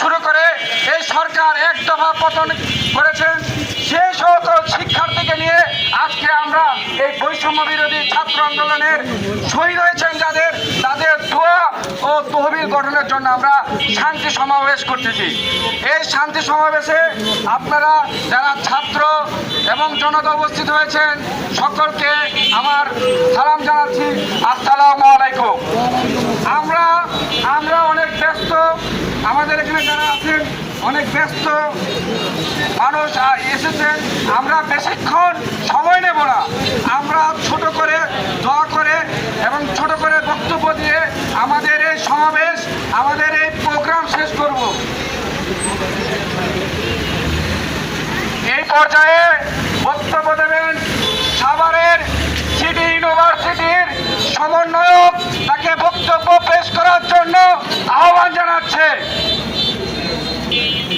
শুরু করে এই সরকার এক দফা পতন করেছেন সেই সকল শিক্ষার্থীকে নিয়ে আজকে আমরা এই বৈষম্য বিরোধী ছাত্র আন্দোলনের শহীদ রয়েছেন যাদের, তাদের দোয়া গঠনের জন্য আমরা শান্তি সমাবেশ করতেছি। এই শান্তি সমাবেশে আপনারা যারা ছাত্র এবং জনতা উপস্থিত হয়েছেন, সকলকে আমার সালাম জানাচ্ছি। আসসালামু আলাইকুম। আমরা আমরা অনেক ব্যস্ত। আমাদের এখানে যারা আছেন অনেক ব্যস্ত মানুষ আ- এসেছেন আমরা বেশিক্ষণ সময় নেব না। আমরা ছোট করে দোয়া করে এবং ছোট করে বক্তব্য দিয়ে আমাদের এই সমাবেশ, আমাদের এই প্রোগ্রাম শেষ করব। এই পর্যায়ে বক্তব্য দেবেন সাভারের সিটি ইউনিভার্সিটির সমন্বয়ক, তাকে বক্তব্য পেশ করার জন্য আহ্বান জানাচ্ছে। game.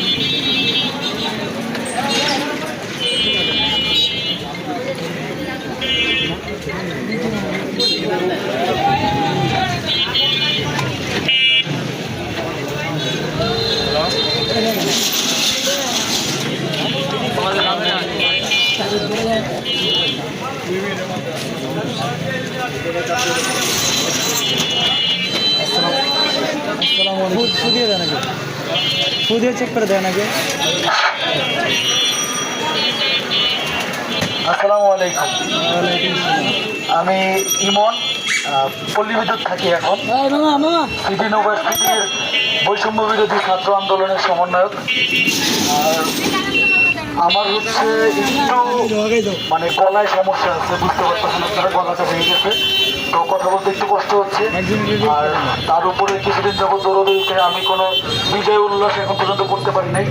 করে দেন আগে। আসসালামু আলাইকুম। আমি ইমন পল্লী বিদ্যুৎ থাকি এখন। সিটি ইউনিভার্সিটির বৈষম্য বিরোধী ছাত্র আন্দোলনের সমন্বয়ক। আর আমার হচ্ছে একটু মানে গলায় সমস্যা আছে, বুঝতে পারতেছেন আপনারা গলাটা ভেঙে গেছে। তো কথা বলতে একটু কষ্ট হচ্ছে। আর তার উপরে কিছুদিন যাবত দৌড়দৌড়িতে আমি কোনো বিজয় উল্লাস এখন পর্যন্ত করতে পারি নাই।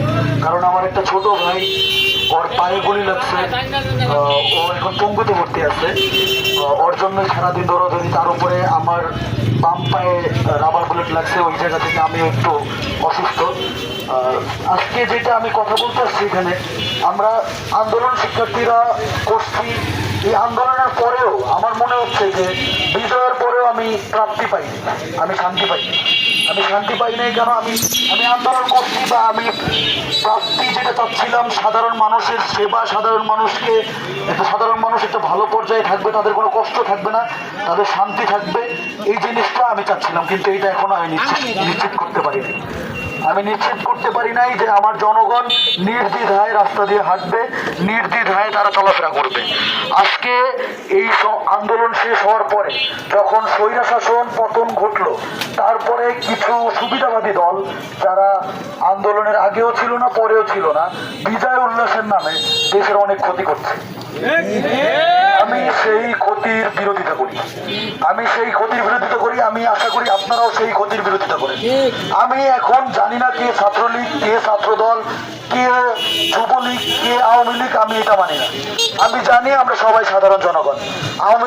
কারণ আমার একটা ছোট ভাই ওর পায়ে গুলি লাগছে ও এখন পঙ্গুতে ভর্তি আছে। ওর জন্য সারাদিন দৌড়াদৌড়ি তার উপরে আমার বাম পায়ে রাবার বুলেট লাগছে ওই জায়গা থেকে আমি একটু অসুস্থ। আজকে যেটা আমি কথা বলতে আসছি এখানে আমরা আন্দোলন শিক্ষার্থীরা করছি এই আন্দোলনের পরেও আমার মনে হচ্ছে যে বিজয়ের পরেও আমি প্রাপ্তি পাইনি, আমি শান্তি পাইনি। আমি শান্তি পাই নাই কেন? আমি আমি আন্দোলন করছি বা আমি প্রাপ্তি যেটা চাচ্ছিলাম, সাধারণ মানুষের সেবা, সাধারণ মানুষকে, একটা সাধারণ মানুষ একটা ভালো পর্যায়ে থাকবে, তাদের কোনো কষ্ট থাকবে না, তাদের শান্তি থাকবে, এই জিনিসটা আমি চাচ্ছিলাম, কিন্তু এটা এখনও আমি নিশ্চিত নিশ্চিত করতে পারিনি। আমি নিশ্চিত করতে পারি নাই যে আমার জনগণ নির্দ্বিধায় রাস্তা দিয়ে হাঁটবে, নির্দ্বিধায় তারা চলাফেরা করবে। আজকে এই আন্দোলন শেষ হওয়ার পরে যখন স্বৈরা শাসন পতন ঘটলো, তারপরে কিছু সুবিধাবাদী দল যারা আন্দোলনের আগেও ছিল না, পরেও ছিল না, বিজয় উল্লাসের নামে দেশের অনেক ক্ষতি করছে। আমি সেই ক্ষতির বিরোধিতা করি। আমি সেই ক্ষতির বিরোধিতা করি, আমি আশা করি আপনারাও সেই ক্ষতির বিরোধিতা করেন। আমি এখন জানি না কে ছাত্রলীগ, কে ছাত্রদল কে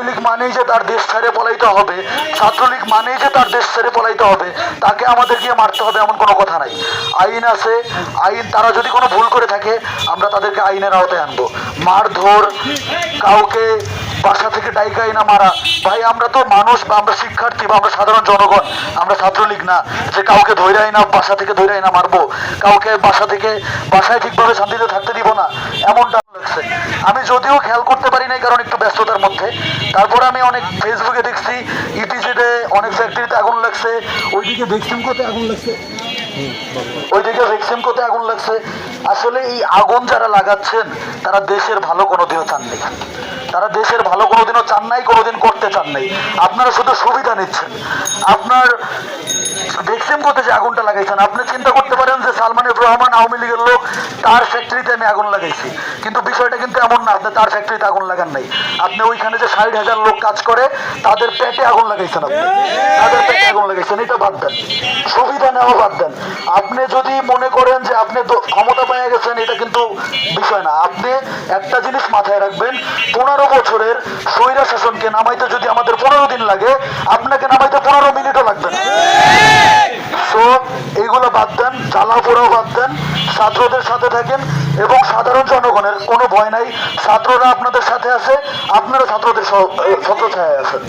লীগ মানি মানেই যে তার দেশ ছেড়ে পলাইতে হবে তাকে আমাদের গিয়ে মারতে হবে এমন কোনো কথা নাই। আইন আছে, আইন, তারা যদি কোনো ভুল করে থাকে, আমরা তাদেরকে আইনের আওতায় আনব। মারধর, কাউকে বাসা থেকে ডাইকাই না মারা। ভাই, আমরা তো মানুষ বা আমরা শিক্ষার্থী বা আমরা সাধারণ জনগণ, আমরা ছাত্রলীগ না। যে কাউকে ধৈরাই না বাসা থেকে ধৈরাই না মারবো, কাউকে বাসা থেকে বাসায় ঠিকভাবে শান্তিতে থাকতে দিব না, এমনটা লাগছে। আমি যদিও খেয়াল করতে পারি নাই কারণ একটু ব্যস্ততার মধ্যে, তারপর আমি অনেক ফেসবুকে দেখছি ইটিজিতে অনেক ফ্যাক্টরিতে আগুন লাগছে, ওইদিকে ভ্যাকসিন কোথায় আগুন লাগছে? ওইদিকে ভ্যাকসিন কোথায় আগুন লাগছে? আসলে এই আগুন যারা লাগাচ্ছেন, তারা দেশের ভালো কোনোদিনও চাননি তারা দেশের ভালো কোনোদিনও চান নাই, কোনোদিন করতে চান নাই। আপনারা শুধু সুবিধা নিচ্ছেন। আপনার ভ্যাকসিন কোথায় যে আগুনটা লাগাইছেন? আপনি চিন্তা করতে পারেন যে সালমান এফ রহমান আওয়ামী লীগের লোক, তার ফ্যাক্টরিতে আমি আগুন লাগাইছি। কিন্তু বিষয়টা কিন্তু এমন না, আপনি তার ফ্যাক্টরিতে আগুন লাগান নাই। আপনি ওইখানে যে ষাট হাজার লোক কাজ করে, তাদের পেটে আগুন লাগাইছেন আপনি। তাদের পেটে আগুন লাগাইছেন, এটা বাদ দেন। সুবিধা নেওয়া বাদ দেন। আপনি যদি মনে করেন যে আপনি ক্ষমতা পেয়ে গেছেন, এটা কিন্তু বিষয় না। আপনি একটা জিনিস মাথায় রাখবেন, পনেরো বছরের স্বৈরা শাসনকে নামাইতে যদি আমাদের পনেরো দিন লাগে, আপনাকে নামাইতে পনেরো মিনিটও লাগবে না। বাদ দেন জ্বালা পোড়াও বাদ দেন ছাত্রদের সাথে থাকেন এবং সাধারণ জনগণের কোনো ভয় নাই। ছাত্ররা আপনাদের সাথে আছে আপনারা ছাত্রদের স- ছত্র ছায় আছেন।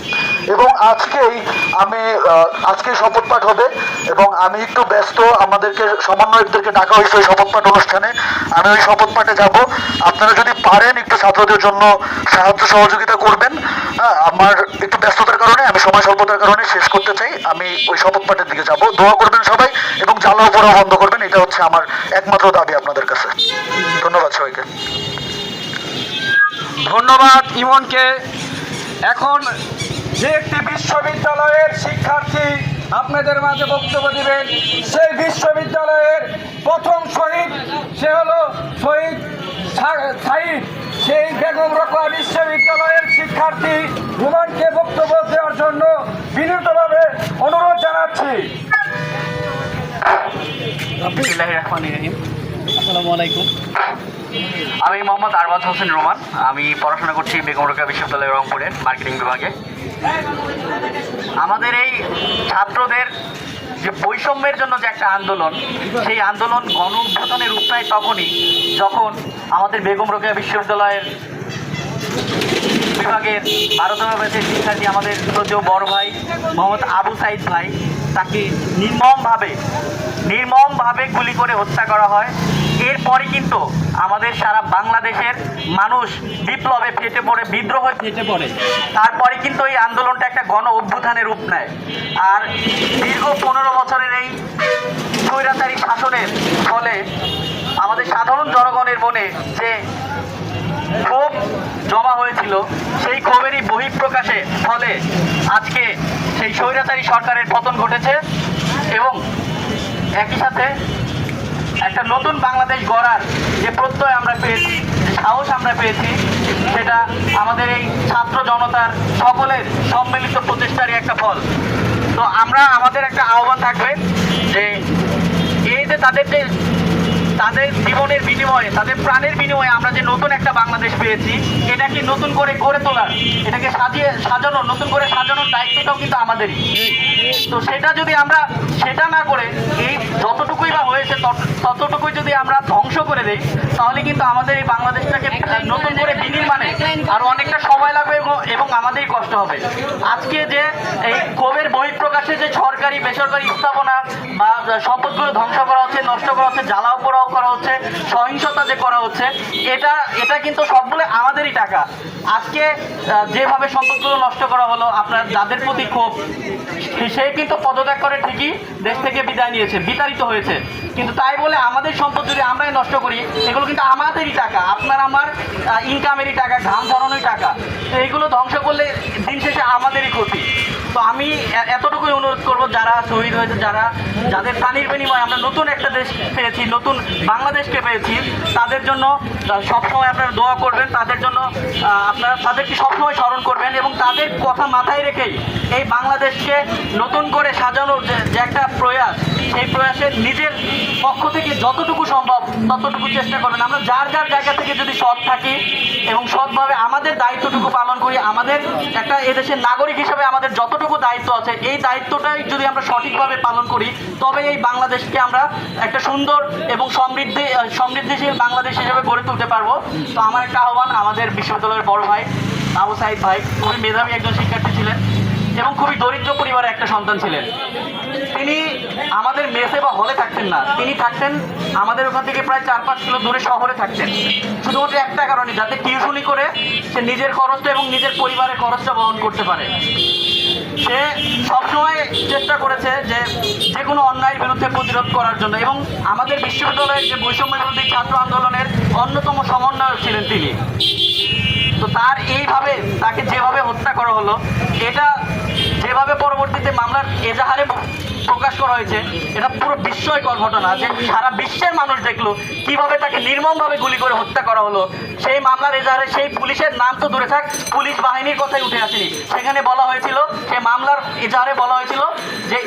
এবং আজকেই আমি আহ, আজকেই শপথ পাঠ হবে এবং আমি একটু ব্যস্ত আমাদেরকে সমন্বয়কদেরকে ডাকা হয়েছে ওই শপথ পাঠ অনুষ্ঠানে। আমি ওই শপথ পাঠে যাব। আপনারা যদি পারেন একটু ছাত্রদের জন্য সাহায্য সহযোগিতা করবেন। হ্যাঁ আমার একটু ব্যস্ততার কারণে, আমি সময় স্বল্পতার কারণে শেষ করতে চাই। আমি ওই শপথ পাঠের দিকে যাব। দোয়া করবেন সবাই এবং জ্বালাও পোড়াও বন্ধ করবেন। এটা হচ্ছে আমার একমাত্র দাবি আপনাদের কাছে। ধন্যবাদ সবাইকে। ধন্যবাদ ইমনকে। এখন যে একটি বিশ্ববিদ্যালয়ের শিক্ষার্থী আপনাদের মাঝে বক্তব্য দিবেন, সেই বিশ্ববিদ্যালয়ের প্রথম শহীদ, সে হলো শহীদ সাইদ সেই বেগম রোকেয়া বিশ্ববিদ্যালয়ের শিক্ষার্থী ইমনকে বক্তব্য দেওয়ার জন্য বিনীতভাবে অনুরোধ জানাচ্ছি। আসসালামু আলাইকুম। আমি মোহাম্মদ আরবাজ হোসেন রোমান। আমি পড়াশোনা করছি বেগম রোকেয়া বিশ্ববিদ্যালয় রংপুরে মার্কেটিং বিভাগে। আমাদের এই ছাত্রদের যে বৈষম্যের জন্য যে একটা আন্দোলন সেই আন্দোলন গণ উত্থানের রূপ নেয় তখনই যখন আমাদের বেগম রোকেয়া বিশ্ববিদ্যালয়ের বিভাগের বারোতম ব্যাচের শিক্ষার্থী আমাদের শ্রদ্ধেয় বড় ভাই মোহাম্মদ আবু সাইদ ভাই। তাকে নির্মমভাবে নির্মমভাবে গুলি করে হত্যা করা হয়। এরপরে কিন্তু আমাদের সারা বাংলাদেশের মানুষ বিপ্লবে ফেটে পড়ে, বিদ্রোহে ফেটে পড়ে। তারপরে কিন্তু এই আন্দোলনটা একটা গণ অভ্যুত্থানের রূপ নেয়। আর দীর্ঘ পনেরো বছরের এই স্বৈরাচারী শাসনের ফলে আমাদের সাধারণ জনগণের মনে যে ক্ষোভ জমা হয়েছিল। সেই ক্ষোভেরই বহিঃপ্রকাশে ফলে আজকে সেই স্বৈরাচারী সরকারের পতন ঘটেছে এবং একই সাথে একটা নতুন বাংলাদেশ গড়ার যে প্রত্যয় আমরা পেয়েছি সাহস আমরা পেয়েছি, সেটা আমাদের এই ছাত্র জনতার সকলের সম্মিলিত প্রচেষ্টারই একটা ফল। তো আমরা আমাদের একটা আহ্বান থাকবে যে এই যে তাদের যে তাদের জীবনের বিনিময়ে তাদের প্রাণের বিনিময়ে আমরা যে নতুন একটা বাংলাদেশ পেয়েছি এটাকে নতুন করে গড়ে তোলার এটাকে সাজিয়ে সাজানোর নতুন করে সাজানোর দায়িত্বটাও কিন্তু আমাদেরই। তো সেটা যদি আমরা সেটা না করে এই যতটুকুই বা হয়েছে তত- ততটুকুই যদি আমরা ধ্বংস করে দেই তাহলে কিন্তু আমাদের এই বাংলাদেশটাকে নতুন করে বিনির্মাণে আরও অনেকটা সময় লাগবে এবং- আমাদেরই কষ্ট হবে। আজকে যে এই ক্ষোভের বহিঃপ্রকাশে যে সরকারি, বেসরকারি স্থাপনা বা সম্পদগুলো ধ্বংস করা হচ্ছে, নষ্ট করা হচ্ছে জ্বালাও পোড়াও করা হচ্ছে, সহিংসতা যে করা হচ্ছে, এটা এটা কিন্তু সবগুলো আমাদেরই টাকা। আজকে যেভাবে সম্পদগুলো নষ্ট করা হলো, আপনার যাদের প্রতি ক্ষোভ, সে কিন্তু পদত্যাগ করে ঠিকই দেশ থেকে বিদায় নিয়েছে, বিতাড়িত হয়েছে। কিন্তু তাই বলে আমাদের সম্পদ যদি আমরাই নষ্ট করি, এগুলো কিন্তু আমাদেরই টাকা, আপনার আমার ইনকামেরই টাকা, ঘাম ঝরানোই টাকা। তো এইগুলো ধ্বংস করলে দিন শেষে আমাদেরই ক্ষতি। তো আমি এতটুকুই অনুরোধ করব, যারা শহীদ হয়েছে, যারা, যাদের প্রাণীর বিনিময়ে আমরা নতুন একটা দেশ পেয়েছি, নতুন বাংলাদেশকে পেয়েছি, তাদের জন্য সবসময় আপনারা দোয়া করবেন, তাদের জন্য আপনারা তাদেরকে সবসময় স্মরণ করবেন এবং তাদের কথা মাথায় রেখেই এই বাংলাদেশকে নতুন করে সাজানোর যে একটা প্রয়াস, সেই প্রয়াসে নিজের পক্ষ থেকে যতটুকু সম্ভব, ততটুকু চেষ্টা করবেন। আমরা যার যার জায়গা থেকে যদি সৎ থাকি এবং সৎভাবে আমাদের দায়িত্বটুকু পালন করি, আমাদের একটা এদেশের নাগরিক হিসেবে আমাদের যতটুকু দায়িত্ব আছে? এই দায়িত্বটাই যদি আমরা সঠিকভাবে পালন করি, তবে এই বাংলাদেশকে আমরা একটা সুন্দর এবং সমৃদ্ধি সমৃদ্ধিশীল বাংলাদেশ হিসেবে গড়ে তুলতে পারব। তো আমার একটা আহ্বান, আমাদের বিশ্ববিদ্যালয়ের বড় ভাই আবু সাইদ ভাই, খুবই মেধাবী একজন শিক্ষার্থী ছিলেন এবং খুবই দরিদ্র পরিবারের একটা সন্তান ছিলেন। তিনি আমাদের মেসে বা হলে থাকতেন না। তিনি থাকতেন আমাদের ওখান থেকে প্রায় চার পাঁচ কিলো দূরে শহরে থাকতেন। শুধুমাত্র একটা কারণে, যাতে টিউশনি করে সে নিজের খরচটা এবং নিজের পরিবারের খরচটা বহন করতে পারে। সে সবসময় চেষ্টা করেছে যে যে কোনো অন্যায়ের বিরুদ্ধে প্রতিরোধ করার জন্য এবং আমাদের বিশ্ববিদ্যালয়ের যে বৈষম্য বিরোধী ছাত্র আন্দোলনের অন্যতম সমন্বয়ক ছিলেন তিনি। তো তার এইভাবে, তাকে যেভাবে হত্যা করা হলো, এটা যেভাবে পরবর্তীতে মামলার এজাহারে প্রকাশ করা হয়েছে, এটা পুরো বিস্ময়কর ঘটনা যে সারা বিশ্বের মানুষ দেখল, কীভাবে তাকে নির্মমভাবে গুলি করে হত্যা করা হলো। সেই মামলার এজাহারে সেই পুলিশের নাম তো দূরে থাক, পুলিশ বাহিনীর কথাই উঠে আসেনি। সেখানে বলা হয়েছিল, সে মামলার এজাহারে বলা হয়েছিল যে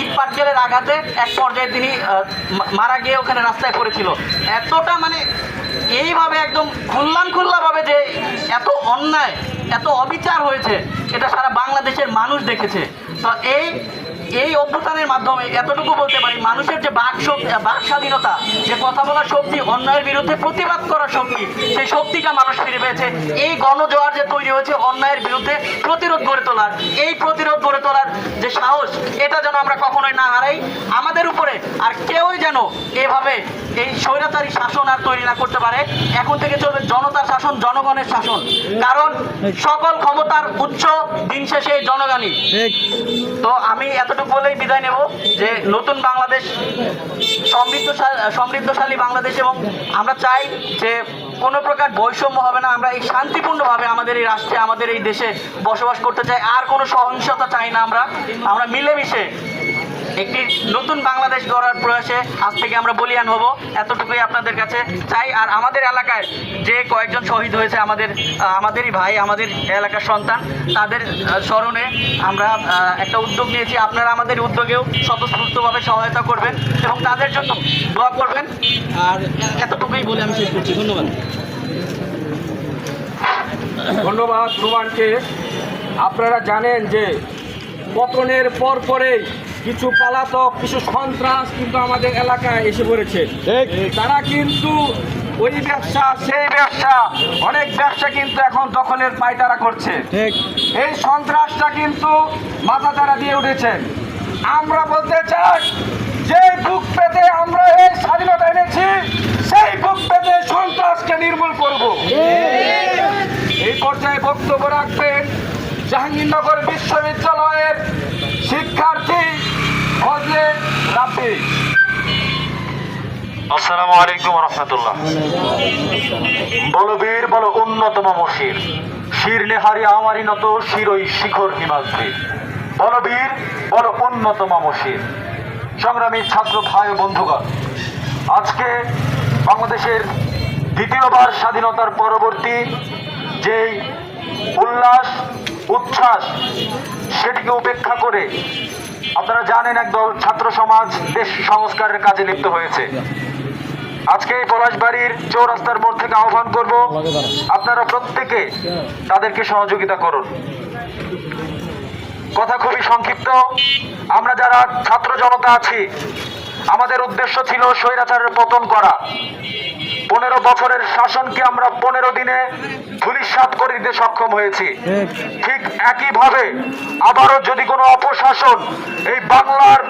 ইট পাটকেলের আঘাতে এক পর্যায়ে তিনি মারা গিয়ে ওখানে রাস্তায় পড়েছিল। এতটা মানে এইভাবে একদম খুল্লাম খুল্লাভাবে যে এত অন্যায়, এত অবিচার হয়েছে, এটা সারা বাংলাদেশের মানুষ দেখেছে। তো এই এই অভ্যুত্থানের মাধ্যমে এতটুকু বলতে পারি মানুষের যে বাক শক্তি বাক স্বাধীনতা যে কথা বলার শক্তি অন্যায়ের বিরুদ্ধে প্রতিবাদ করার শক্তি সেই শক্তিটা মানুষ ফিরে পেয়েছে। এই গণজোয়ার যে তৈরি হয়েছে অন্যায়ের বিরুদ্ধে প্রতিরোধ গড়ে তোলার এই প্রতিরোধ গড়ে তোলার যে সাহস এটা যেন আমরা কখনোই না হারাই। আমাদের উপরে আর কেউই যেন এভাবে এই স্বৈরাচারী শাসন আর তৈরি না করতে পারে। এখন থেকে চলবে জনতার শাসন জনগণের শাসন। কারণ সকল ক্ষমতার উচ্চ দিন শেষে জনগণই তো আমি এতটুকু বলেই বিদায় নেব যে নতুন বাংলাদেশ সমৃদ্ধ সমৃদ্ধশালী বাংলাদেশ এবং আমরা চাই যে কোনো প্রকার বৈষম্য হবে না, আমরা এই শান্তিপূর্ণভাবে আমাদের এই রাষ্ট্রে, আমাদের এই দেশে বসবাস করতে চাই। আর কোনো সহিংসতা চাই না আমরা। আমরা মিলেমিশে একটি নতুন বাংলাদেশ গড়ার প্রয়াসে আজ থেকে আমরা বলিয়ান হব। এতটুকুই আপনাদের কাছে চাই। আর আমাদের এলাকায় যে কয়েকজন শহীদ হয়েছে, আমাদের আমাদেরই ভাই, আমাদের এলাকার সন্তান, তাদের স্মরণে আমরা একটা উদ্যোগ নিয়েছি। আপনারা আমাদের উদ্যোগেও স্বতঃস্ফূর্তভাবে সহায়তা করবেন এবং তাদের জন্য দোয়া করবেন। আর এতটুকুই বলে আমি শেষ করছি। ধন্যবাদ। ধন্যবাদ, রুমানকে। আপনারা জানেন যে পতনের পর পরেই কিছু পলাতক কিছু সন্ত্রাস কিন্তু আমাদের এলাকায় এসে পড়েছে। তারা কিন্তু ওই ব্যবসা সেই ব্যবসা অনেক ব্যবসা কিন্তু এখন দখলের পায়তারা করছে। ঠিক। এই সন্ত্রাসটা কিন্তু মাথা তারা দিয়ে উঠেছেন আমরা বলতে চাই যে বুক পেতে আমরা এই স্বাধীনতা এনেছি সেই বুক পেতে সন্ত্রাসকে নির্মূল করব। এই পর্যায়ে বক্তব্য রাখবেন জাহাঙ্গীরনগর বিশ্ববিদ্যালয়ের শিক্ষার্থী ফজলে রাব্বি আসসালামু আলাইকুম রহমতুল্লাহ। বলো বীর বলো উন্নতম মশির। শির নেহারি আমারই নত শিরই শিখর হিমাদ্রি বলো বীর বলো উন্নতম মশির। সংগ্রামী ছাত্র ভাই বন্ধুগণ আজকে বাংলাদেশের দ্বিতীয়বার স্বাধীনতার পরবর্তী যেই উল্লাস উচ্ছ্বাস সেটিকে উপেক্ষা করে আপনারা জানেন একদল ছাত্র সমাজ দেশ সংস্কারের কাজে লিপ্ত হয়েছে। আজকে এই পলাশবাড়ির চৌরাস্তার মোড় থেকে আহ্বান করব, আপনারা প্রত্যেকে তাদেরকে সহযোগিতা করুন। কথা খুবই সংক্ষিপ্ত। আমরা যারা ছাত্র জনতা আছি, আমাদের উদ্দেশ্য ছিল স্বৈরাচারের পতন করা। পনেরো বছরের শাসনকে আমরা পনেরো দিনে ধুলিসাৎ করে দিতে সক্ষম হয়েছি। ঠিক। একইভাবে আবারও যদি কোনো অপশাসন এই বাংলার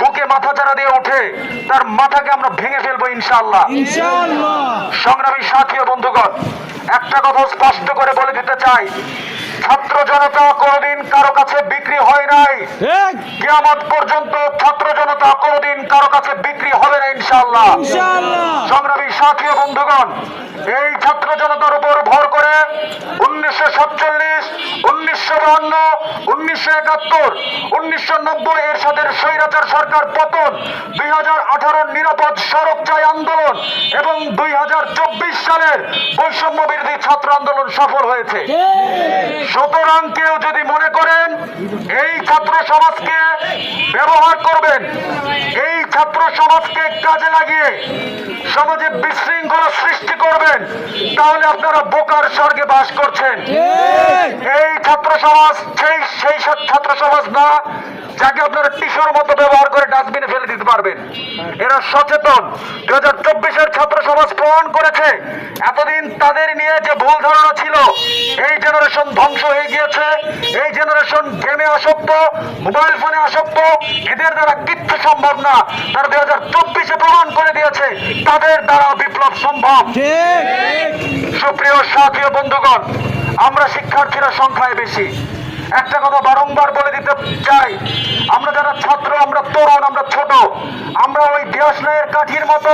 বুকে মাথা চারা দিয়ে ওঠে তার মাথাকে আমরা ভেঙে ফেলব ইনশাআল্লাহ। সংগ্রামী সাথী ও বন্ধুগণ একটা কথা স্পষ্ট করে বলে দিতে চাই। ছাত্র জনতা কোনোদিন কারও কাছে বিক্রি হয় নাই। কিয়ামত পর্যন্ত ছাত্র জনতা কোনোদিন কারও কাছে বিক্রি হবে না ইনশাআল্লাহ। সংগ্রামী সাথী বন্ধুগণ এই ছাত্র জনতার উপর ভর করে উনিশশো সাতচল্লিশ উনিশশো বাহান্ন উনিশশো একাত্তর উনিশশো নব্বই এর সাথে স্বৈরাচার সরকার পতন দুই হাজার আঠারোর নিরাপদ সড়ক চাই আন্দোলন এবং দুই হাজার চব্বিশ সালের বৈষম্য বিরোধী ছাত্র আন্দোলন সফল হয়েছে। সুতরাং কেউ যদি মনে করেন এই ছাত্র সমাজকে ব্যবহার করবেন। এই ছাত্র সমাজকে কাজে লাগিয়ে সমাজে বিশৃঙ্খলা সৃষ্টি করবেন। তাহলে আপনারা বোকার স্বর্গে বাস করছেন। এই ছাত্র সমাজ, সেই সেই ছাত্র সমাজ না, যাকে আপনারা টিস্যুর মতো ব্যবহার করে ডাস্টবিনে ফেলে দিতে পারবেন। এরা সচেতন। দু হাজার চব্বিশের ছাত্র সমাজ প্রমাণ করেছে, এতদিন তাদের নিয়ে যে ভুল ধারণা ছিল, এই জেনারেশন ধ্বংস হয়ে গিয়েছে, এই জেনারেশন গেমে আসক্ত মোবাইল ফোনে আসক্ত এদের দ্বারা কিচ্ছু সম্ভব না। তারা দুই হাজার চব্বিশে প্রমাণ করে দিয়েছে তাদের দ্বারা বিপ্লব সম্ভব। সুপ্রিয় সাথী বন্ধুগণ আমরা শিক্ষার্থীরা সংখ্যায় বেশি। একটা কথা বারংবার বলে দিতে চাই। আমরা যারা ছাত্র, আমরা তরুণ, আমরা ছোট, আমরা ওই দেশলাইয়ের কাঠির মতো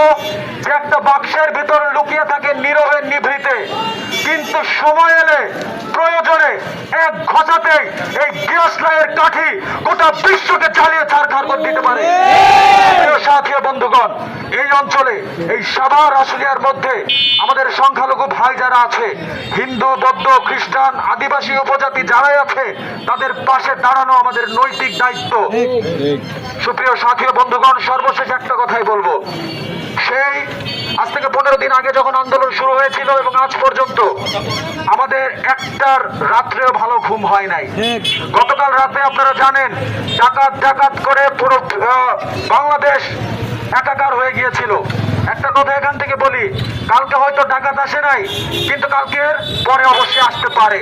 যে একটা বাক্সের ভিতর লুকিয়ে থাকে নীরবের নিভৃতে। কিন্তু সময় এলে, প্রয়োজনে এক ঘষাতেই এই দেশলাইয়ের কাঠি গোটা বিশ্বকে চালিয়ে ছাড়খার করে দিতে পারে। সাথী বন্ধুগণ, এই অঞ্চলে, এই সাভার, আশুলিয়ার মধ্যে আমাদের সংখ্যালঘু ভাই যারা আছে, হিন্দু, বৌদ্ধ, খ্রিস্টান, আদিবাসী, উপজাতি যারাই আছে তাদের পাশে দাঁড়ানো আমাদের নৈতিক দায়িত্ব। সুপ্রিয় সাথী বন্ধুগণ, সর্বশেষ একটা কথাই বলব। সেই আজ থেকে পনেরো দিন আগে যখন আন্দোলন শুরু হয়েছিল এবং আজ পর্যন্ত আমাদের একটার রাত্রেও ভালো ঘুম হয় নাই। গতকাল রাতে আপনারা জানেন, ডাকাত ডাকাত করে পুরো বাংলাদেশ একাকার হয়ে গিয়েছিল। একটা কথা এখান থেকে বলি, কালকে হয়তো ডাকাত আসে নাই, কিন্তু কালকের পরে অবশ্যই আসতে পারে।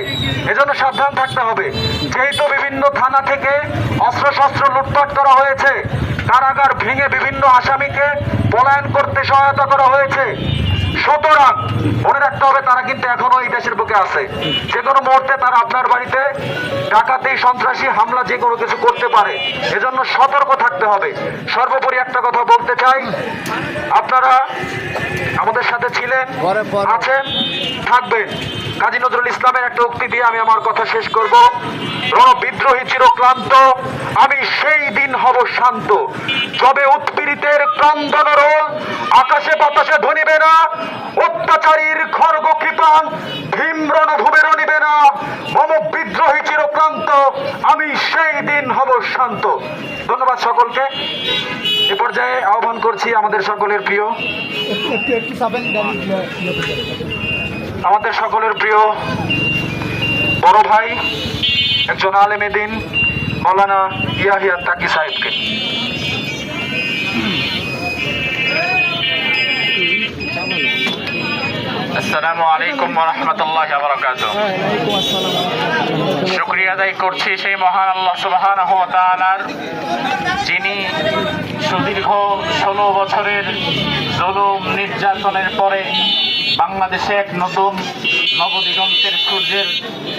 এজন্য সাবধান থাকতে হবে। যেহেতু বিভিন্ন থানা থেকে অস্ত্রশস্ত্র লুটপাট করা হয়েছে, কারাগার ভেঙে বিভিন্ন আসামিকে পলায়ন করতে সহায়তা করা হয়েছে। সুতরাং মনে রাখতে হবে তারা কিন্তু এখনও এই দেশের বুকে আছে। যে কোনো মুহূর্তে তারা আপনার বাড়িতে ডাকাতি সন্ত্রাসী হামলা যে কোনো কিছু করতে পারে। এজন্য সতর্ক থাকতে হবে। সর্বোপরি একটা কথা বলতে চাই। আপনারা আমাদের সাথে ছিলেন আছেন থাকবেন। কাজী নজরুল ইসলামের একটা উক্তি দিয়ে আমি আমার কথা শেষ করব। রণ বিদ্রোহী চিরক্লান্ত আমি সেই দিন হব শান্ত। যবে উৎপীড়িতের ক্রন্দন আকাশে বাতাসে ধনিবে না অত্যাচারীর খর্গ কৃপান ভীমরণ ভূমেরও নিবে না মম বিদ্রোহী চিরক্লান্ত, আমি সেই দিন হব শান্ত। ধন্যবাদ সকলকে। এ পর্যায়ে আহ্বান করছি আমাদের সকলের প্রিয়। আমাদের সকলের প্রিয় বড় ভাই, একজন আলেমে দিন মৌলানা ইয়াহিয়া তাকি সাহেবকে। আসসালামু আলাইকুম রহমতুল্লাহ বরকাত শুক্রিয়া আদায় করছি সেই মহান আল্লাহ সুবাহান যিনি সুদীর্ঘ ষোলো বছরের জুলুম নির্যাতনের পরে বাংলাদেশে এক নতুন নবদিগন্তের সূর্যের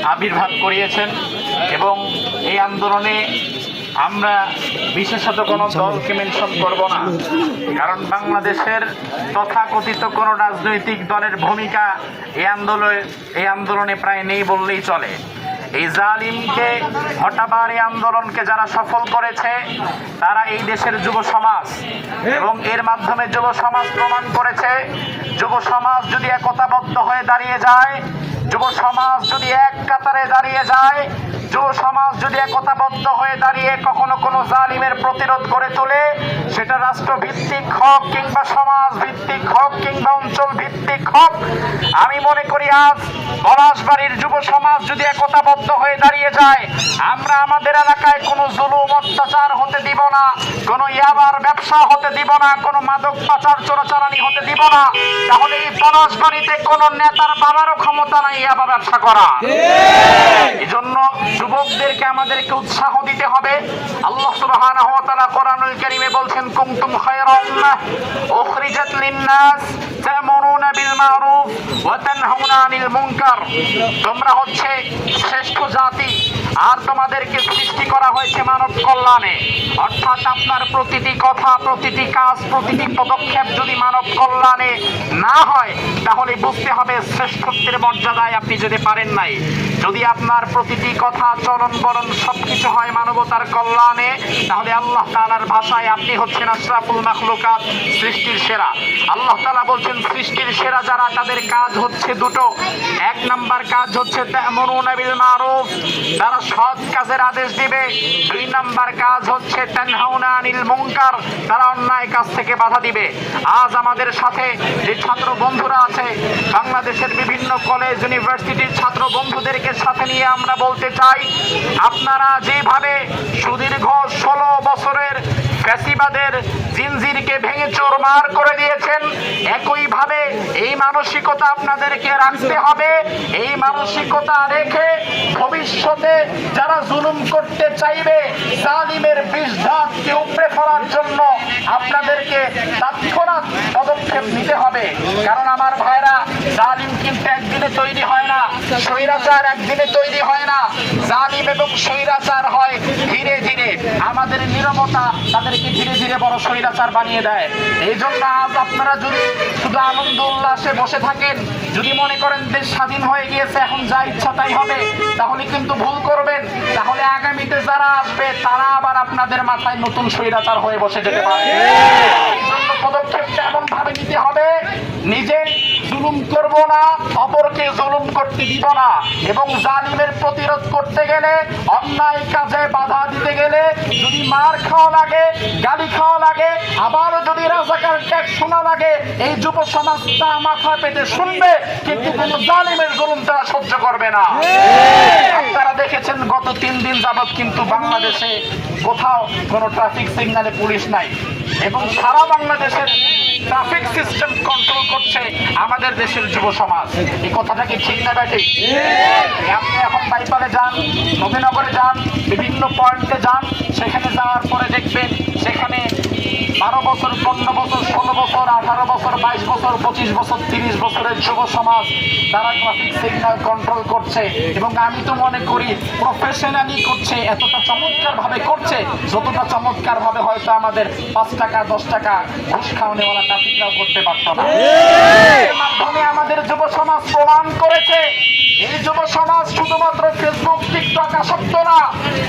আবির্ভাব করিয়েছেন এবং এই আন্দোলনে আমরা বিশেষত কোনো দলকে মেনশন করব না, কারণ বাংলাদেশের তথাকথিত কোনো রাজনৈতিক দলের ভূমিকা এই আন্দোলনে এই আন্দোলনে প্রায় নেই বললেই চলে। এই জালিমকে হটাবার এই আন্দোলনকে যারা সফল করেছে, তারা এই দেশের যুব সমাজ। এবং এর মাধ্যমে যুব সমাজ প্রমাণ করেছে, যুব সমাজ যদি একতাবদ্ধ হয়ে দাঁড়িয়ে যায়, যুব সমাজ যদি এক কাতারে দাঁড়িয়ে যায়, যুব সমাজ যদি একতাবদ্ধ হয়ে দাঁড়িয়ে কখনো কোনো জালিমের প্রতিরোধ করে তোলে, সেটা রাষ্ট্র ভিত্তিক হোক কিংবা সমাজ ভিত্তিক হোক কিংবা অঞ্চল ভিত্তিক হোক, আমি মনে করি আজ পলাশবাড়ির যুব সমাজ যদি একতাবদ্ধ হয়ে দাঁড়িয়ে যায়। আমরা আমাদের এলাকায় কোনো জুলুম অত্যাচার হতে দিব না। কোনো ইয়াবার ব্যবসা হতে দিব না কোনো মাদক পাচার চোরাচালানি হতে দিব না। তাহলে এই পলাশবাড়িতে কোনো নেতার বাবারও ক্ষমতা নাই ইয়াবা ব্যবসা করা এই জন্য যুবকদেরকে আমাদেরকে উৎসাহ দিতে হবে। আল্লাহ সুবহানাহু ওয়া তাআলা কোরআনুল কারীমে বলছেন কুনতুম খায়রা উম্মাহ উখরিজাত লিন-নাস তা'মুরুনা বিল মা'রুফ ওয়া তানহাউনা আনিল মুনকার। তোমরা হচ্ছে শ্রেষ্ঠ শ্রেষ্ঠ জাতি আর তোমাদেরকে সৃষ্টি করা হয়েছে মানব কল্যাণে। অর্থাৎ আপনার প্রতিটি কথা, প্রতিটি কাজ, প্রতিটি পদক্ষেপ যদি মানব কল্যাণে না হয়, তাহলে বুঝতে হবে শ্রেষ্ঠত্বের মর্যাদায় আপনি যদি পারেন নাই। যদি আপনার প্রতিটি কথা, চলন বলন সবকিছু হয় মানবতার কল্যাণে, তাহলে আল্লাহ তাআলার ভাষায় আপনি হচ্ছেন আশরাফুল মাখলুকাত সৃষ্টির সেরা। আল্লাহ তালা বলছেন, সৃষ্টির সেরা যারা, তাদের কাজ হচ্ছে দুটো। এক নাম্বার কাজ হচ্ছে তা'মুরুনা বিল মারুফ। তারা সৎ কাজের আদেশ দিবে। দুই নাম্বার কাজ হচ্ছে তানহাউনা আনিল মুনকার। তারা অন্যায় কাজ থেকে বাধা দিবে। আজ আমাদের সাথে যে ছাত্র বন্ধুরা আছে, বাংলাদেশের বিভিন্ন কলেজ ইউনিভার্সিটির ছাত্র বন্ধুদেরকে সাথে নিয়ে আমরা বলতে চাই, আপনারা যেভাবে সুদীর্ঘ ষোলো বছরের ফ্যাসিবাদের জিনজিরকে ভেঙে চোরমার করে দিয়েছেন। একইভাবে এই মানসিকতা আপনাদেরকে রাখতে হবে। এই মানসিকতা রেখে ভবিষ্যতে যারা জুলুম করতে চাইবে, জালিমের বিষধাতকে উপড়ে ফেলার জন্য আপনাদেরকে তৎক্ষণাৎ পদক্ষেপ নিতে হবে। কারণ আমার ভাইরা জালিম কিন্তু একদিনে তৈরি হয় না, স্বৈরাচার একদিনে তৈরি হয় না। জালিম এবং স্বৈরাচার হয় ধীরে আমাদের নিরবতা তাদেরকে ধীরে ধীরে বড় স্বৈরাচার বানিয়ে দেয়। এই জন্য আজ আপনারা যদি শুধু আনন্দ উল্লাসে বসে থাকেন যদি মনে করেন দেশ স্বাধীন হয়ে গিয়েছে এখন যা ইচ্ছা তাই হবে তাহলে কিন্তু ভুল করবেন। তাহলে আগামীতে যারা আসবে তারা আবার আপনাদের মাথায় নতুন স্বৈরাচার হয়ে বসে যেতে পারে পদক্ষেপটা এমন ভাবে নিতে হবে? নিজে জুলুম করব না, অপরকে জুলুম করতে দিব না। এবং জালিমের প্রতিরোধ করতে গেলে, অন্যায় কাজে বাধা দিতে গেলে যদি মার খাওয়া লাগে, গালি খাওয়া লাগে, আবারও যদি রাজাকার ট্যাক্স শোনা লাগে, এই যুব সমাজটা মাথা পেতে শুনবে, কিন্তু কোন জালিমের জুলুম তারা সহ্য করবে না। আপনারা দেখেছেন, গত তিন দিন যাবৎ কিন্তু বাংলাদেশে কোথাও কোনো ট্রাফিক সিগন্যালে পুলিশ নাই। এবং সারা বাংলাদেশের ট্রাফিক সিস্টেম কন্ট্রোল করছে আমাদের দেশের যুব সমাজ। এই কথাটা কি ঠিক না ব্যাটে আপনি এখন বাইপালে যান নবীনগরে যান বিভিন্ন পয়েন্টে যান সেখানে যাওয়ার পরে দেখবেন সেখানে বারো বছর পনেরো বছর ষোলো বছর আঠারো বছর বাইশ বছর পঁচিশ বছর তিরিশ বছরের যুব সমাজ তারা ট্রাফিক সিগন্যাল কন্ট্রোল করছে। এবং আমি তো মনে করি প্রফেশনালি করছে এতটা চমৎকার ভাবে করছে যতটা চমৎকার ভাবে হয়তো আমাদের পাঁচ টাকা দশ টাকা ঘুষ খাওয়ানেওয়ালা ট্রাফিকরাও করতে পারতো না। মাধ্যমে আমাদের যুব সমাজ প্রমাণ করেছে এই যুব সমাজ শুধুমাত্র ফেসবুক টিকটক আসক্ত না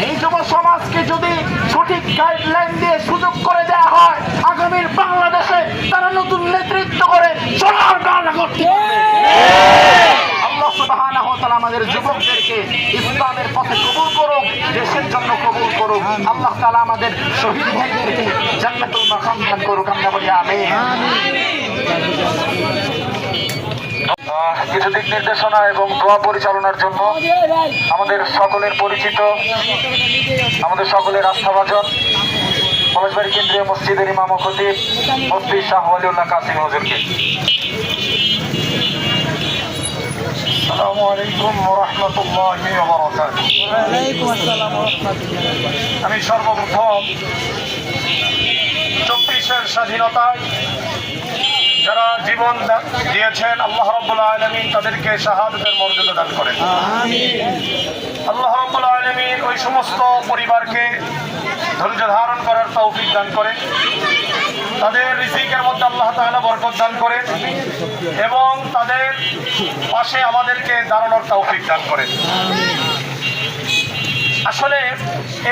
এই যুব সমাজকে যদি সঠিক গাইডলাইন দিয়ে সুযোগ করে দেওয়া হয় আগামীর বাংলাদেশে তারা নতুন নেতৃত্ব করে সোনার বাংলা করতে আমাদের যুবকদেরকে ইসলামের পথে কবুল করুক দেশের জন্য কবুল করুক। আল্লাহ তালা আমাদের শহীদ ভাইদেরকে জান্নাতুল মাকাম দান করুক আমরা বলি আমিন। কিছু দিক নির্দেশনা এবং দোয়া পরিচালনার জন্য আমাদের সকলের পরিচিত আমাদের সকলের আস্থাভাজন পলাশবাড়ি কেন্দ্রীয় মসজিদের ইমাম খতিব মুফতি শাহ ওয়ালিউল্লাহ কাসিম হুজুরকে। আমি সর্বপ্রথম চব্বিশের স্বাধীনতায় যারা জীবন দিয়েছেন আল্লাহ রব্বুল আলমী তাদেরকে শাহাদতের মর্যাদা দান করেন। আল্লাহ রব্বুল আলমীর ওই সমস্ত পরিবারকে ধৈর্য ধারণ করার তৌফিক দান করেন। তাদের রিজিকের মধ্যে আল্লাহ তাআলা বরকত দান করেন এবং তাদের পাশে আমাদেরকে দাঁড়ানোর তৌফিক দান করেন। আসলে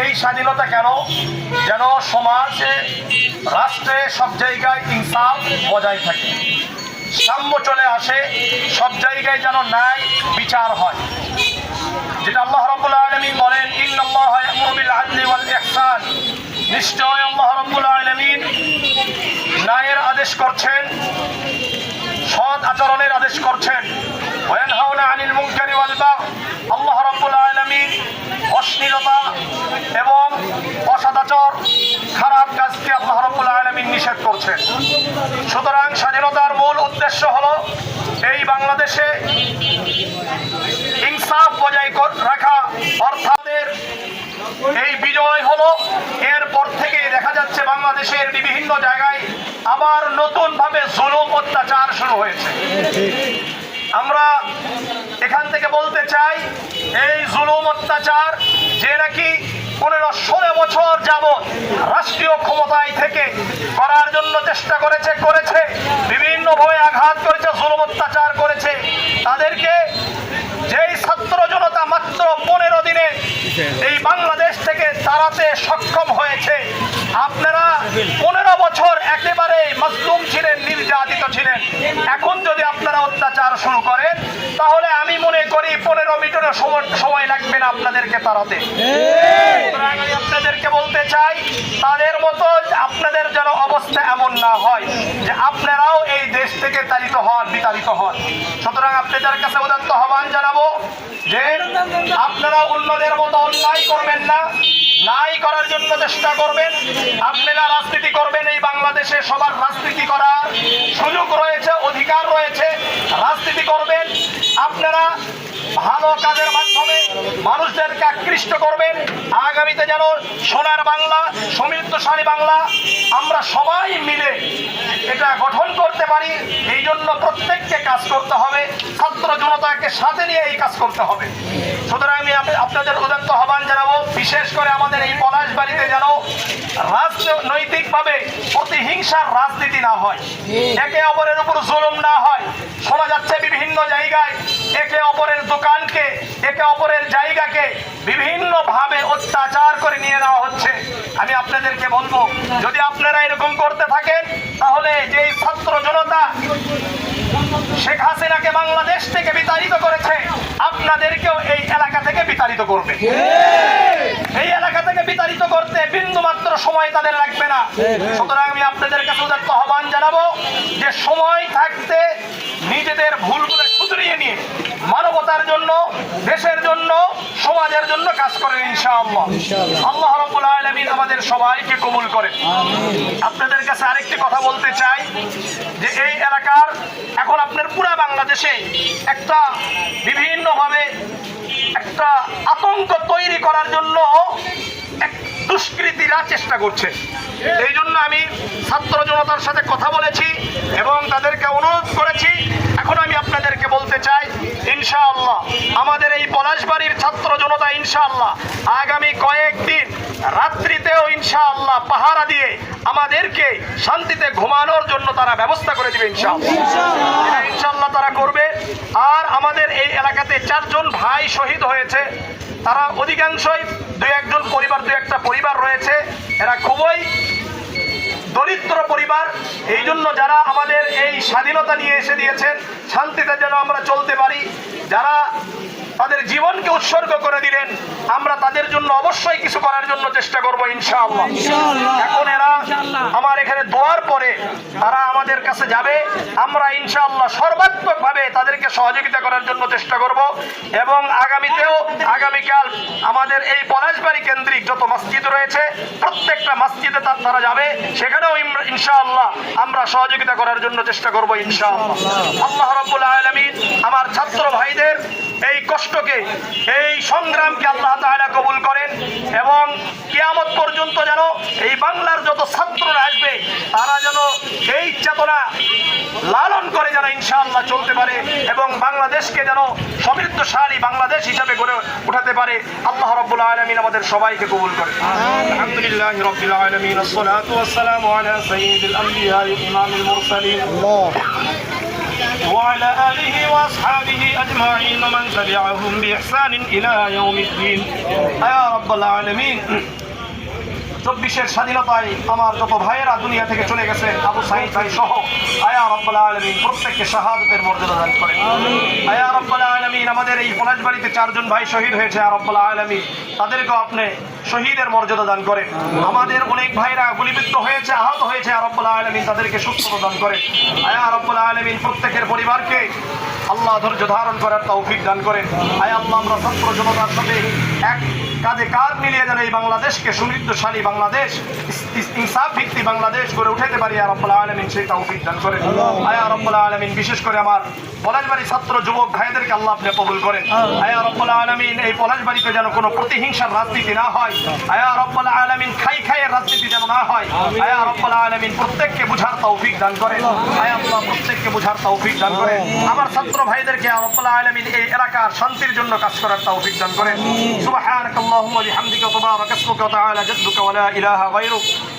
এই স্বাধীনতা কেন? যেন সমাজে, রাষ্ট্রে সব জায়গায় ইনসাফ বজায় থাকে। সাম্য চলে আসে, সব জায়গায় যেন ন্যায় বিচার হয়। যেটা আল্লাহ রাব্বুল আলামিন বলেন, ইন্নাল্লাহা ইয়ামুরু বিল আদলি ওয়াল নিশ্চয় আল্লাহ আলামিন ন্যায়ের আদেশ করছেন। সৎ আচরণের আদেশ করছেন। আনিল বাগ আল্লাহ রাব্বুল আলামিন অশ্লীলতা এবং অসদাচর খারাপ কাজকে আল্লাহ রাব্বুল আলামিন নিষেধ করছেন। সুতরাং স্বাধীনতার মূল উদ্দেশ্য হলো এই বাংলাদেশে ইনসাফ বজায় রাখা। অর্থাৎ এই বিজয় হলো, এরপর থেকে দেখা যাচ্ছে বাংলাদেশের বিভিন্ন জায়গায় আবার নতুন ভাবে জুলুম অত্যাচার শুরু হয়েছে। আমরা এখান থেকে বলতে চাই, এই জুলুম অত্যাচার যে নাকি পনেরো ষোলো বছর যাবৎ রাষ্ট্রীয় ক্ষমতায় থেকে করার জন্য চেষ্টা করেছে করেছে, বিভিন্ন বিভিন্নভাবে আঘাত করেছে, জুলুম অত্যাচার করেছে। তাদেরকে যেই ছাত্র জনতা মাত্র পনেরো দিনে এই বাংলাদেশ থেকে তাড়াতে সক্ষম হয়েছে আপনারা পনেরো বছর একেবারে মজলুম ছিলেন, নির্যাতিত ছিলেন, এখন যদি আপনারা অত্যাচার শুরু করেন, তাহলে আমি মনে করি পনেরো মিনিটের সময় সময় লাগবে না আপনাদেরকে তাড়াতে। আমি আপনাদেরকে বলতে চাই, তাদের মতো আপনাদের যেন অবস্থা এমন না হয় যে আপনারাও এই দেশ থেকে তাড়িত হন, বিতাড়িত হন। সুতরাং আপনাদের কাছে উদাত্ত আহ্বান জানাব যে আপনারা অন্যদের মতো অন্যায় করবেন না নাই করার জন্য চেষ্টা করবেন। রাজনীতি করবেন এই বাংলাদেশে সবার রাজনীতি করার সুযোগ রয়েছে অধিকার রয়েছে। রাজনীতি করবেন। আপনারা ভালো কাজের মাধ্যমে মানুষদেরকে আকৃষ্ট করবেন। আগামীতে যেন সোনার বাংলা সমৃদ্ধশালী বাংলা আমরা সবাই মিলে এটা গঠন করতে পারি, এই জন্য প্রত্যেককে কাজ করতে হবে, ছাত্র জনতাকে সাথে নিয়ে এই কাজ করতে হবে। সুতরাং আমি আপনাদের উদাত্ত আহ্বান জানাব, বিশেষ করে আমাদের এই পলাশ বাড়িতে যেন রাজনৈতিকভাবে প্রতিহিংসার রাজনীতি না হয়, একে অপরের উপর জুলুম না হয়। শোনা যাচ্ছে বিভিন্ন জায়গায় একে অপরের দোকানকে, একে অপরের জায়গাকে বিভিন্নভাবে অত্যাচার করে নিয়ে নেওয়া হচ্ছে। আমি আপনাদেরকে বলব, যদি আপনারা এরকম করতে থাকেন, তাহলে যেই ছাত্র জনতা শেখ হাসিনাকে বাংলাদেশ থেকে বিতাড়িত করেছে, আপনাদেরকেও এই এলাকা থেকে বিতাড়িত করবে। এই এলাকা থেকে বিতাড়িত করতে বিন্দু মাত্র সময় তাদের লাগবে না। সুতরাং আমি আপনাদের কাছে আহ্বান জানাব যে সময় থাকতে নিজেদের ভুলগুলো শুধরিয়ে নিয়ে মানবতার জন্য দেশের জন্য সমাজের জন্য কাজ করেন ইনশাআল্লাহ। আল্লাহ রাব্বুল আলামিন আমাদের সবাইকে কবুল করেন। আপনাদের কাছে আরেকটি কথা বলতে চাই যে এই এলাকার এখন আপনার পুরা বাংলাদেশে একটা বিভিন্নভাবে একটা আতঙ্ক তৈরি করার জন্য দুষ্কৃতীরা চেষ্টা করছে। এই জন্য আমি ছাত্র জনতার সাথে কথা বলেছি এবং তাদেরকে অনুরোধ করেছি। এখন আমি আপনাদেরকে বলতে চাই ইনশাআল্লাহ আমাদের এই পলাশবাড়ির ছাত্র জনতা ইনশাআল্লাহ আগামী কয়েকদিন রাত্রিতেও ইনশাআল্লাহ পাহারা দিয়ে আমাদেরকে শান্তিতে ঘুমানোর জন্য তারা ব্যবস্থা করে দিবে ইনশাআল্লাহ। ইনশাআল্লাহ তারা করবে। আর আমাদের এই এলাকাতে চারজন ভাই শহীদ হয়েছে। তারা অধিকাংশই দুই একজন পরিবার, দুই একটা পরিবার রয়েছে। এরা খুবই দরিদ্র পরিবার। এই জন্য যারা আমাদের এই স্বাধীনতা নিয়ে এসে দিয়েছেন, শান্তিতে যেন আমরা চলতে পারি, যারা তাদের জীবনকে উৎসর্গ করে দিলেন। আমরা তাদের জন্য অবশ্যই কিছু করার জন্য চেষ্টা করব ইনশাআল্লাহ। এখন এরা আমার এখানে দোয়ার পরে তারা আমাদের কাছে যাবে। আমরা ইনশাআল্লাহ সর্বাত্মকভাবে তাদেরকে সহযোগিতা করার জন্য চেষ্টা করব। এবং আগামীতেও আগামীকাল আমাদের এই পলাশবাড়ি কেন্দ্রিক যত মসজিদ রয়েছে প্রত্যেকটা মসজিদে তার তারা যাবে। সেখানেও ইনশাআল্লাহ আমরা সহযোগিতা করার জন্য চেষ্টা করব ইনশাআল্লাহ। আল্লাহ রাব্বুল আলামিন আমার ছাত্র ভাইদের এই কষ্টকে এই সংগ্রামকে আল্লাহ তাআলা কবুল করেন এবং কেয়ামত পর্যন্ত যেন এই বাংলার যত ছাত্ররা আসবে তারা যেন এই চেতনা লালন করে যেন ইনশাআল্লাহ চলতে পারে এবং বাংলাদেশকে যেন সমৃদ্ধশালী বাংলাদেশ হিসাবে গড়ে উঠাতে পারে। আল্লাহ রাব্বুল আলামিন আমাদের সবাইকে কবুল করে আলহামদুলিল্লাহ রাব্বিল আলামিন وعلى آله وأصحابه أجمعين ومن تبعهم بإحسان إلى يوم الدين. يا رب العالمين. চব্বিশের স্বাধীনতায় আমার যত ভাইয়েরা দুনিয়া থেকে চলে গেছে আবু সাইদ ভাই সহ আয়া রব্বাল আলমিন প্রত্যেককে শাহাদতের মর্যাদা দান করেন। আয়া রব্বাল আলমিন আমাদের এই পলাশবাড়িতে চারজন ভাই শহীদ হয়েছে আয়া রব্বাল আলমিন। তাদেরকেও আপনি শহীদের মর্যাদা দান করেন। আমাদের অনেক ভাইরা গুলিবিদ্ধ হয়েছে আহত হয়েছে আয়া রব্বাল আলমিন তাদেরকে সুস্থ দান করেন। আয়া রব্বাল আলমিন প্রত্যেকের পরিবারকে আল্লাহ ধৈর্য ধারণ করার তৌফিক দান করেন। আয় আল্লাহ আমরা ছাত্র জনতার সাথে এক কাঁধে কাঁধ মিলিয়ে যেন এই বাংলাদেশকে সমৃদ্ধশালী বাংলাদেশ ইনসাফ ভিত্তি বাংলাদেশ গড়ে উঠাতে পারি আর রব্বুল আলমিন সেই তৌফিক দান করেন। আয়া রব্বুল আলমিন বিশেষ করে আমার পলাশবাড়ি ছাত্র যুবক ভাইদেরকে আল্লাহ আপনি কবুল করেন। আয়া রব্বুল আলমিন এই পলাশবাড়িতে যেন কোনো প্রতিহিংসার রাজনীতি না হয়। আয়া রব্বুল আলমিন খাই খাইয়ের রাজনীতি যেন না হয়। আয়া রব্বুল আলমিন প্রত্যেককে বুঝার তৌফিক দান করেন। আয়া আল্লাহ প্রত্যেককে বুঝার তৌফিক দান করেন। আমার ছাত্র ভাইদেরকে রব্বুল আলামিন এই এলাকার শান্তির জন্য কাজ করার তৌফিক দান করেন। সুবহানাক আল্লাহুম্মা বিহামদিকা তাবারাক ওয়া তাআলা জাদ্দুকা ওয়া লা ইলাহা গায়রুক।